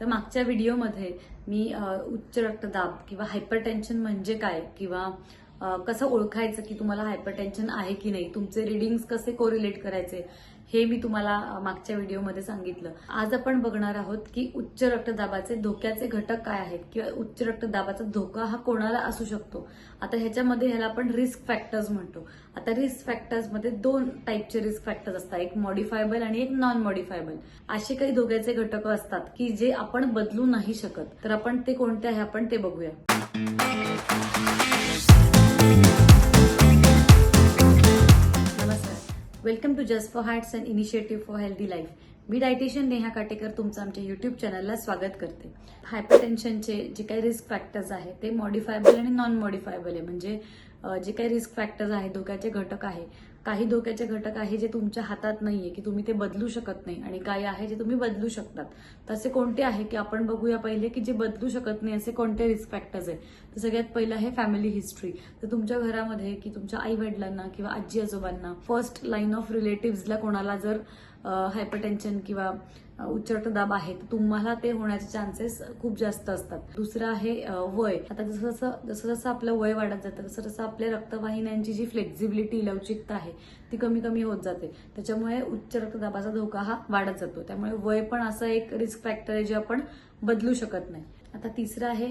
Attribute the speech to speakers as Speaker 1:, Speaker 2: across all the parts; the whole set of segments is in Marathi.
Speaker 1: तर मागच्या व्हिडिओमध्ये मी उच्च रक्तदाब किंवा हायपरटेन्शन म्हणजे काय किंवा कसं ओळखायचं की तुम्हाला हायपरटेन्शन आहे की नाही तुमचे रिडिंग्स कसे कोरिलेट करायचे हे मी तुम्हाला मागच्या व्हिडिओमध्ये सांगितलं. आज आपण बघणार आहोत की उच्च रक्तदाबाचे धोक्याचे घटक काय आहेत किंवा उच्च रक्तदाबाचा धोका हा कोणाला असू शकतो? आता ह्याच्यामध्ये ह्याला आपण रिस्क फॅक्टर्स म्हणतो. आता रिस्क फॅक्टर्समध्ये दोन टाईपचे रिस्क फॅक्टर्स असतात. एक मॉडिफायबल आणि एक नॉन मॉडिफायबल असे काही धोक्याचे घटक असतात की जे आपण बदलू नाही शकत. तर आपण ते कोणते आहे? आपण ते बघूया. Welcome to just for hearts and initiative for healthy life me dietitian Neha Katekar तुमचं आमच्या युट्यूब चॅनलला स्वागत करते. हायपरटेन्शनचे जे काही रिस्क फॅक्टर्स आहेत ते मॉडिफायबल आणि नॉन मॉडिफायबल आहे. म्हणजे जे काही रिस्क फॅक्टर्स आहेत धोक्याचे घटक आहे काही धोक्याचे घटक आहे जे तुमच्या हातात नाहीये की तुम्ही ते बदलू शकत नाही आणि काही आहे जे तुम्ही बदलू शकतात. तसे कोणते आहे की आपण बघूया पहिले की जे बदलू शकत नाही असे कोणते रिस्क फॅक्टर्स आहे तर सगळ्यात पहिलं आहे फॅमिली हिस्ट्री तर तुमच्या घरामध्ये की तुमच्या आई वडिलांना किंवा आजी आजोबांना फर्स्ट लाईन ऑफ रिलेटिव्हजला कोणाला जर हायपरटेन्शन किंवा अ, आहे तर तुम्हाला ते होण्याचे चान्सेस खूप जास्त असतात. दुसरं आहे वय. आता जसं जसं जसं जसं आपलं वय वाढत जातं तसं जसं आपल्या रक्तवाहिन्यांची जी फ्लेक्झिबिलिटी लवचिकता आहे ती कमी कमी होत जाते. त्याच्यामुळे उच्च रक्तदाबाचा धोका हा वाढत जातो. त्यामुळे वय पण असं एक रिस्क फॅक्टर आहे जे आपण बदलू शकत नाही. आता तिसरं आहे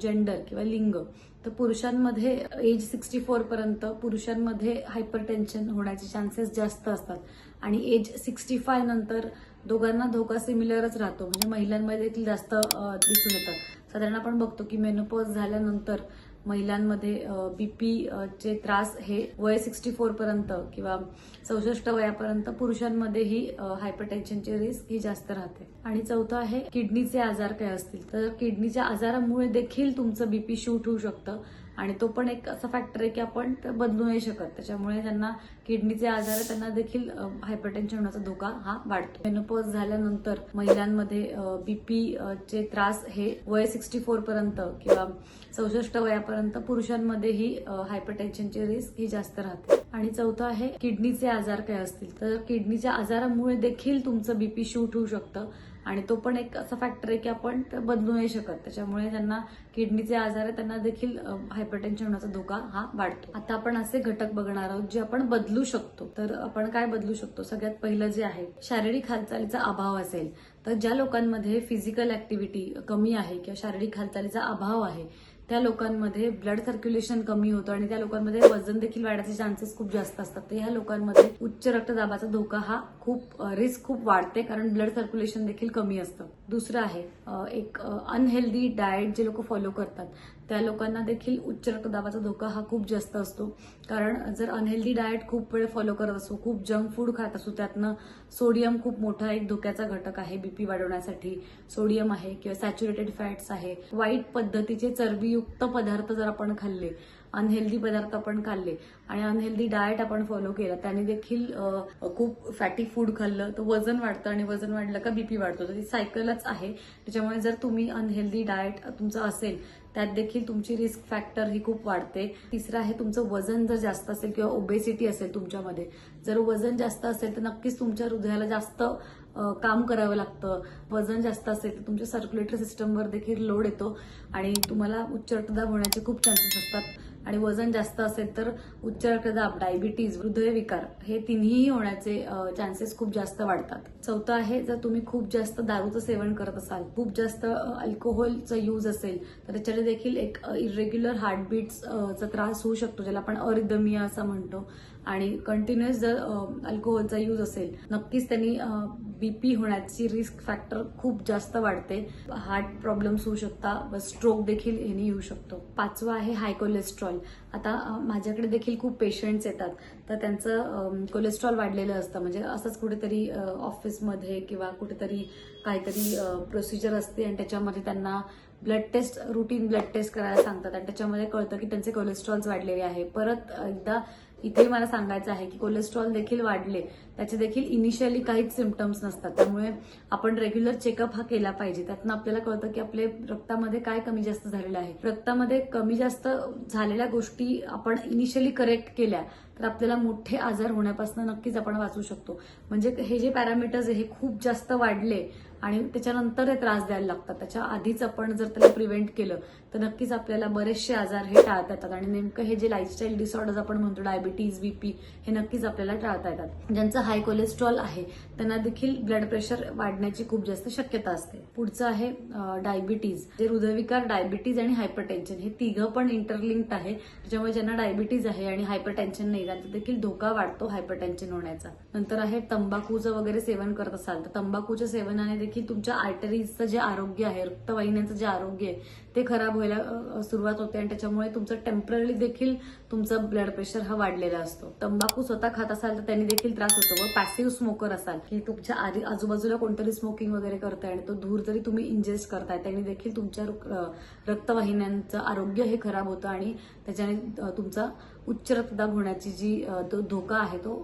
Speaker 1: जेंडर किंवा लिंग. तर पुरुषांमध्ये एज सिक्स्टी फोर पर्यंत पुरुषांमध्ये हायपर टेन्शन होण्याचे चान्सेस जास्त असतात. आणि एज सिक्स्टी फाय नंतर दोघांना धोका सिमिलरच राहतो. म्हणजे महिलांमध्ये देखील जास्त दिसून येतात. साधारण आपण बघतो की मेनोपॉज झाल्यानंतर महिलांमध्ये बीपी चे त्रास हे वय सिक्स्टी फोर पर्यंत किंवा चौसष्ट वयापर्यंत पुरुषांमध्येही हायपरटेन्शनची रिस्क ही जास्त राहते. आणि चौथं आहे किडनीचे आजार काय असतील. तर किडनीच्या आजारामुळे देखील तुमचं बीपी शूट होऊ शकतं. आणि तो पण एक असा फॅक्टर आहे की आपण बदलू नाही शकत. त्याच्यामुळे त्यांना किडनीचे आजार आहे त्यांना देखील हायपरटेन्शन होण्याचा धोका हा वाढतो. मेनोपॉज झाल्यानंतर महिलांमध्ये बीपी चे त्रास हे वय सिक्स्टी फोर पर्यंत किंवा चौसष्ट वयापर्यंत पुरुषांमध्येही हायपरटेन्शनची रिस्क ही जास्त राहते. आणि चौथं आहे किडनीचे आजार काय असतील. तर किडनीच्या आजारामुळे देखील तुमचं बीपी शूट होऊ शकतं. आणि तो पण एक असा फॅक्टर आहे की आपण बदलू नाही शकत. त्याच्यामुळे त्यांना किडनीचे आजार आहे त्यांना देखील हायपरटेन्शन होण्याचा धोका हा वाढतो. आता आपण असे घटक बघणार आहोत जे आपण बदलू शकतो. तर आपण काय बदलू शकतो? सगळ्यात पहिलं जे आहे शारीरिक हालचालीचा अभाव असेल तर ज्या लोकांमध्ये फिजिकल ऍक्टिव्हिटी कमी आहे किंवा शारीरिक हालचालीचा अभाव आहे त्या लोकांमध्ये ब्लड सर्क्युलेशन कमी होतं आणि त्या लोकांमध्ये वजन देखील वाढायचे चान्सेस खूप जास्त असतात. तर ह्या लोकांमध्ये उच्च रक्तदाबाचा धोका हा खूप रिस्क खूप वाढते कारण ब्लड सर्क्युलेशन देखील कमी असतं. दुसरं आहे एक अनहेल्दी डाएट जे लोक फॉलो करतात. त्या लोकांना देखील उच्च रक्तदाबाचा धोका हा खूप जास्त असतो. कारण जर अनहेल्दी डाएट खूप वेळ फॉलो करत असू खूप जंक फूड खात असू त्यातनं सोडियम खूप मोठा एक धोक्याचा घटक आहे बीपी वाढवण्यासाठी. सोडियम आहे किंवा सॅच्युरेटेड फॅट्स आहे. वाईट पद्धतीचे चरबीयुक्त पदार्थ जर आपण खाल्ले अनहेल्दी पदार्थ आपण खाल्ले आणि अनहेल्दी डाएट आपण फॉलो केला त्याने देखील खूप फॅटी फूड खाल्लं तर वजन वाढतं आणि वजन वाढलं का बीपी वाढतो. तर ती सायकलच आहे. त्याच्यामुळे जर तुम्ही अनहेल्दी डाएट तुमचं असेल त्यात देखील तुमची रिस्क फॅक्टर ही खूप वाढते. तिसरं आहे तुमचं वजन जर जास्त असेल किंवा ओबेसिटी असेल तुमच्यामध्ये जर वजन जास्त असेल तर नक्कीच तुमच्या हृदयाला जास्त काम करावं लागतं. वजन जास्त असेल तर तुमच्या सर्क्युलेटरी सिस्टमवर देखील लोड येतो आणि तुम्हाला उच्च रक्तदाब होण्याचे खूप चान्सेस असतात. आणि वजन जास्त असेल तर उच्च रक्तदाब डायबिटीज हृदयविकार हे तिन्ही होण्याचे चान्सेस खूप जास्त वाढतात. चौथं आहे जर तुम्ही खूप जास्त दारूचं सेवन करत असाल खूप जास्त अल्कोहोलचा यूज असेल तर त्याच्याने देखील एक इरेग्युलर हार्टबीट्सचा त्रास होऊ शकतो ज्याला आपण अरिदमिया असं म्हणतो. आणि कंटिन्युअस जर अल्कोहोलचा यूज असेल नक्कीच त्यांनी बीपी होण्याची रिस्क फॅक्टर खूप जास्त वाढते. हार्ट प्रॉब्लेम्स होऊ शकता स्ट्रोक देखील यांनी येऊ शकतो. पाचवा आहे हाय कोलेस्ट्रॉल आता माझ्याकडे देखील खूप पेशंट्स येतात. तर त्यांचं कोलेस्ट्रॉल वाढलेलं असतं. म्हणजे असंच कुठेतरी ऑफिसमध्ये किंवा कुठेतरी काहीतरी प्रोसिजर असते आणि त्याच्यामध्ये त्यांना blood test routine blood test करायला सांगतात. आणि त्याच्यामध्ये कळतं की त्यांचे कोलेस्ट्रॉल्स वाढलेले आहे. परत एकदा इथे मला सांगायचं आहे की कोलेस्ट्रॉल देखील वाढले त्याचे देखील इनिशियली काहीच सिमटम्स नसतात. त्यामुळे आपण रेग्युलर चेकअप हा केला पाहिजे. त्यातनं आपल्याला कळतं की आपले रक्तामध्ये काय कमी जास्त झालेलं आहे. रक्तामध्ये कमी जास्त झालेल्या गोष्टी आपण इनिशियली करेक्ट केल्या तर आपल्याला मोठे आजार होण्यापासून नक्कीच आपण वाचू शकतो. म्हणजे हे जे पॅरामीटर्स हे खूप जास्त वाढले आणि त्याच्यानंतर हे त्रास द्यायला लागतात. त्याच्या आधीच आपण जर त्याला प्रिव्हेंट केलं तर नक्कीच आपल्याला बरेचसे आजार हे टाळता येतात. आणि नेमकं हे जे लाईफस्टाईल डिसऑर्डर्स आपण म्हणतो डायबिटीज बीपी हे नक्कीच आपल्याला टाळता येतात. ज्यांचं हाय कोलेस्ट्रॉल आहे त्यांना देखील ब्लड प्रेशर वाढण्याची खूप जास्त शक्यता असते. पुढचं आहे डायबिटीज जे हृदयविकार डायबिटीज आणि हायपरटेन्शन हे तिघं पण इंटरलिंक्ड आहे. त्याच्यामुळे ज्यांना डायबिटीज आहे आणि हायपरटेन्शन नाही त्यांचा देखील धोका वाढतो हायपरटेन्शन होण्याचा. नंतर आहे तंबाखूचं वगैरे सेवन करत असाल तर तंबाखूच्या सेवनाने देखील तुमच्या आर्टरीजचं जे आरोग्य आहे रक्तवाहिन्यांचं जे आरोग्य आहे ते खराब व्हायला सुरुवात होते आणि त्याच्यामुळे तुमचं टेंपररी देखील तुमचा ब्लड प्रेशर हा वाढलेला असतो. तंबाखू स्वतः खात असाल तर त्यांनी देखील त्रास होतो. व पॅसिव्ह स्मोकर असाल की तुमच्या आधी आजूबाजूला कोणतरी स्मोकिंग वगैरे करताय आणि तो धूर जरी तुम्ही इंजेस्ट करताय त्यांनी देखील तुमच्या रक्तवाहिन्यांचं आरोग्य हे खराब होतं आणि त्याच्याने तुमचा उच्च रक्तदाब होण्याची जी तो धोका आहे तो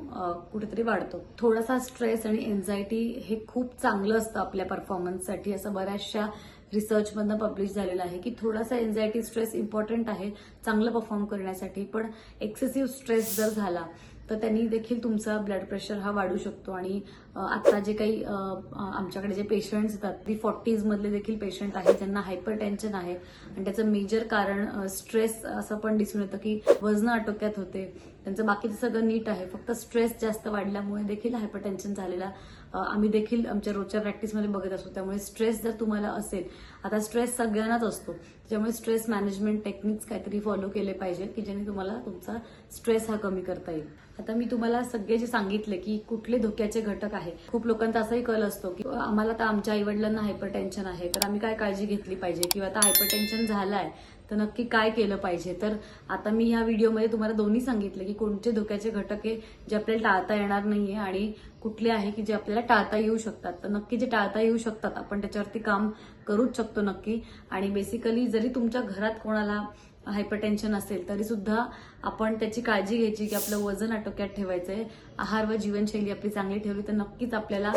Speaker 1: कुठेतरी वाढतो. थोडासा स्ट्रेस आणि एन्झायटी हे खूप चांगलं असतं आपल्या परफॉर्मन्ससाठी असं बऱ्याचशा रिसर्चमधनं पब्लिश झालेलं आहे की थोडासा एन्झायटी स्ट्रेस इम्पॉर्टंट आहे चांगलं परफॉर्म करण्यासाठी. पण एक्सेसिव्ह स्ट्रेस जर झाला तर त्यांनी देखील तुमचा ब्लड प्रेशर हा वाढू शकतो आणि आता जे काही आमच्याकडे जे पेशंट्स येतात ती फॉर्टीज मधले देखील पेशंट आहेत ज्यांना हायपर टेन्शन आहे. आणि त्याचं मेजर कारण स्ट्रेस असं पण दिसून येतं की वजन आटोक्यात होते. त्यांचं बाकीचं सगळं नीट आहे. फक्त स्ट्रेस जास्त वाढल्यामुळे देखील हायपर टेन्शन झालेला आम्ही देखील आमच्या रोजच्या प्रॅक्टिसमध्ये बघत असतो. त्यामुळे स्ट्रेस जर तुम्हाला असेल आता स्ट्रेस सगळ्यांनाच असतो. त्यामुळे स्ट्रेस मॅनेजमेंट टेक्निक्स काहीतरी फॉलो केले पाहिजे की ज्याने तुम्हाला तुमचा स्ट्रेस हा कमी करता येईल. आता मी तुम्हाला सगळे जे सांगितले की कुठले धोक्याचे घटक आहेत आहे. खूप लोकांचा असाही कल असतो की आम्हाला तर आमच्या आईवडिलांना हायपर टेन्शन आहे तर आम्ही काय काळजी घेतली पाहिजे? किंवा आता हायपर टेन्शन आहे तर नक्की काय केलं पाहिजे? तर आता मी ह्या व्हिडिओमध्ये तुम्हाला दोन्ही सांगितले की कोणते धोक्याचे घटक आहे जे आपल्याला टाळता येणार नाहीये आणि कुठले आहे की जे आपल्याला टाळता येऊ शकतात. तर नक्की जे टाळता येऊ शकतात आपण त्याच्यावरती काम करूच शकतो नक्की. आणि बेसिकली जरी तुमच्या घरात कोणाला हायपरटेन्शन असेल तरी सुद्धा आपण त्याची काळजी घ्यायची की आपलं वजन आटोक्यात ठेवायचंय. आहार व जीवनशैली आपली चांगली ठेवली तर नक्कीच आपल्याला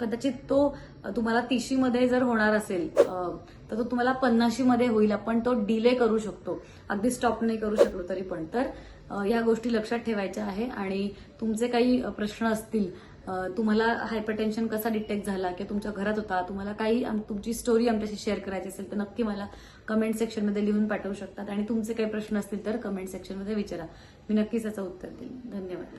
Speaker 1: कदाचित तो तुम्हाला तिशीमध्ये जर होणार असेल तर तो तुम्हाला पन्नाशीमध्ये होईल. आपण तो डिले करू शकतो. अगदी स्टॉप नाही करू शकलो तरी पण. तर या गोष्टी लक्षात ठेवायच्या आहे आणि तुमचे काही प्रश्न असतील तुम्हाला हायपरटेन्शन कसा डिटेक्ट झाला किंवा तुमच्या घरात होता तुम्हाला काही तुमची स्टोरी आमच्याशी शेअर करायची असेल तर नक्की मला कमेंट सेक्शनमध्ये लिहून पाठवू शकतात. आणि तुमचे काही प्रश्न असतील तर कमेंट सेक्शनमध्ये विचारा. मी नक्कीच याचं उत्तर देईन. धन्यवाद.